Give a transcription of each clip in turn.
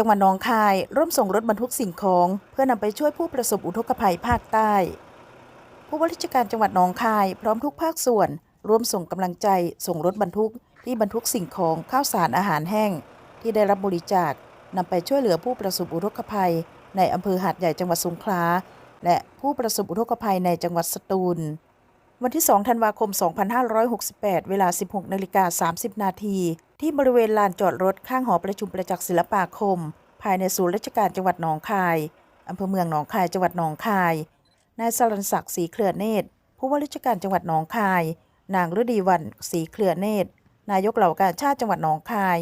จังหวัดหนองคายร่วมส่งรถบรรทุกสิ่งของ เพื่อนำไปช่วยผู้ประสบอุทกภัยภาคใต้ ผู้ว่าราชการจังหวัดหนองคายพร้อมทุกภาคส่วน ร่วมส่งกำลังใจ ส่งรถบรรทุก ที่บรรทุกสิ่งของข้าวสารอาหารแห้ง ที่ได้รับบริจาคนำไปช่วยเหลือผู้ประสบอุทกภัย ในอำเภอหาดใหญ่จังหวัดสงขลาและผู้ประสบอุทกภัยในจังหวัดสตูล วันที่ 2 ธันวาคม 2568 เวลา 16นาฬิกา30 นาที ที่บริเวณลานจอดรถข้างหอประชุมประจักษ์ศิลปาคม ภายในศูนย์ราชการจังหวัดหนองคายอำเภอเมืองหนองคายจังหวัดหนองคาย นายสรันศักดิ์ศรีเครือเนตร ผู้ว่าราชการจังหวัดหนองคาย นางฤดีวันศรีเครือเนตร นายกเหล่ากาชาติจังหวัดหนองคาย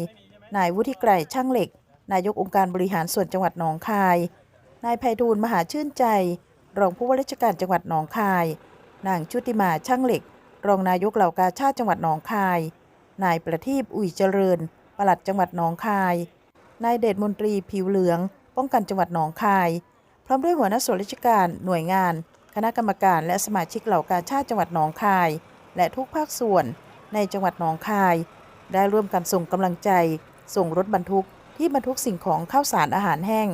นายวุฒิไกรช่างเหล็ก นายกองค์การบริหารส่วนจังหวัดหนองคาย นายไพฑูรย์มหาชื่นใจ รองผู้ว่าราชการจังหวัดหนองคาย นางชุติมาช่างเหล็ก รองนายกเหล่ากาชาติจังหวัดหนองคาย นายประทีปอุ่ยเจริญ ปลัดจังหวัดหนองคาย นายเดชมนตรีผิวเหลือง ป้องกันจังหวัดหนองคาย พร้อมด้วยหัวหน้าส่วนราชการหน่วยงาน คณะกรรมการและสมาชิกเหล่ากาชาติจังหวัดหนองคาย และทุกภาคส่วนในจังหวัดหนองคาย ได้ร่วมกันส่งกำลังใจ ส่งรถบรรทุกที่บรรทุกสิ่งของข้าวสารอาหารแห้ง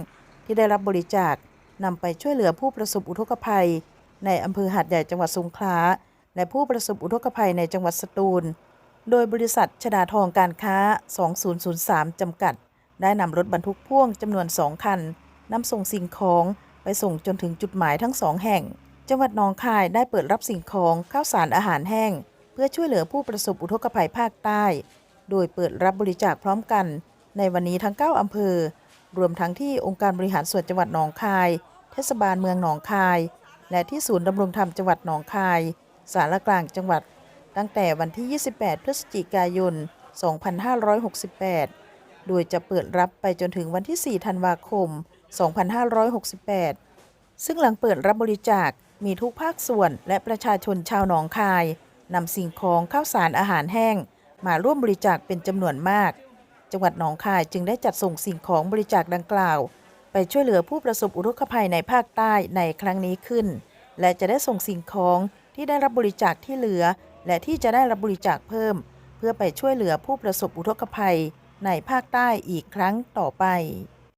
ที่ได้รับบริจาคนำไปช่วยเหลือผู้ประสบอุทกภัย ในอำเภอหาดใหญ่จังหวัดสงขลาและผู้ประสบอุทกภัยในจังหวัดสตูล โดยบริษัทชดาทองการค้า 2003 จำกัด ได้นำรถบรรทุกพ่วงจำนวน 2 คันนำส่งสิ่งของไปส่งจนถึงจุดหมายทั้งสองแห่ง จังหวัดหนองคายได้เปิดรับสิ่งของข้าวสารอาหารแห้ง เพื่อช่วยเหลือผู้ประสบอุทกภัยภาคใต้ โดยเปิดรับบริจาคพร้อมกัน ในวันนี้ทั้ง 9 อำเภอ รวมทั้งที่องค์การบริหารส่วนจังหวัดหนองคาย เทศบาลเมืองหนองคาย และที่ศูนย์ดำรงธรรมจังหวัดหนองคาย สารกลางจังหวัด ตั้งแต่วันที่ 28 พฤศจิกายน 2568 โดยจะเปิดรับไปจนถึงวันที่ 4 ธันวาคม 2568 ซึ่งหลังเปิดรับบริจาค มีทุกภาคส่วนและประชาชนชาวหนองคายนำสิ่งของข้าวสารอาหารแห้ง มาร่วมบริจาคเป็นจำนวนมาก จังหวัดหนองคายจึงได้จัดส่งสิ่งของบริจาคดังกล่าว ไปช่วยเหลือผู้ประสบอุทกภัยในภาคใต้ในครั้งนี้ขึ้น และจะได้ส่งสิ่งของที่ได้รับบริจาคที่เหลือ และที่จะได้รับบริจาคเพิ่ม เพื่อไปช่วยเหลือผู้ประสบอุทกภัยในภาคใต้อีกครั้งต่อไป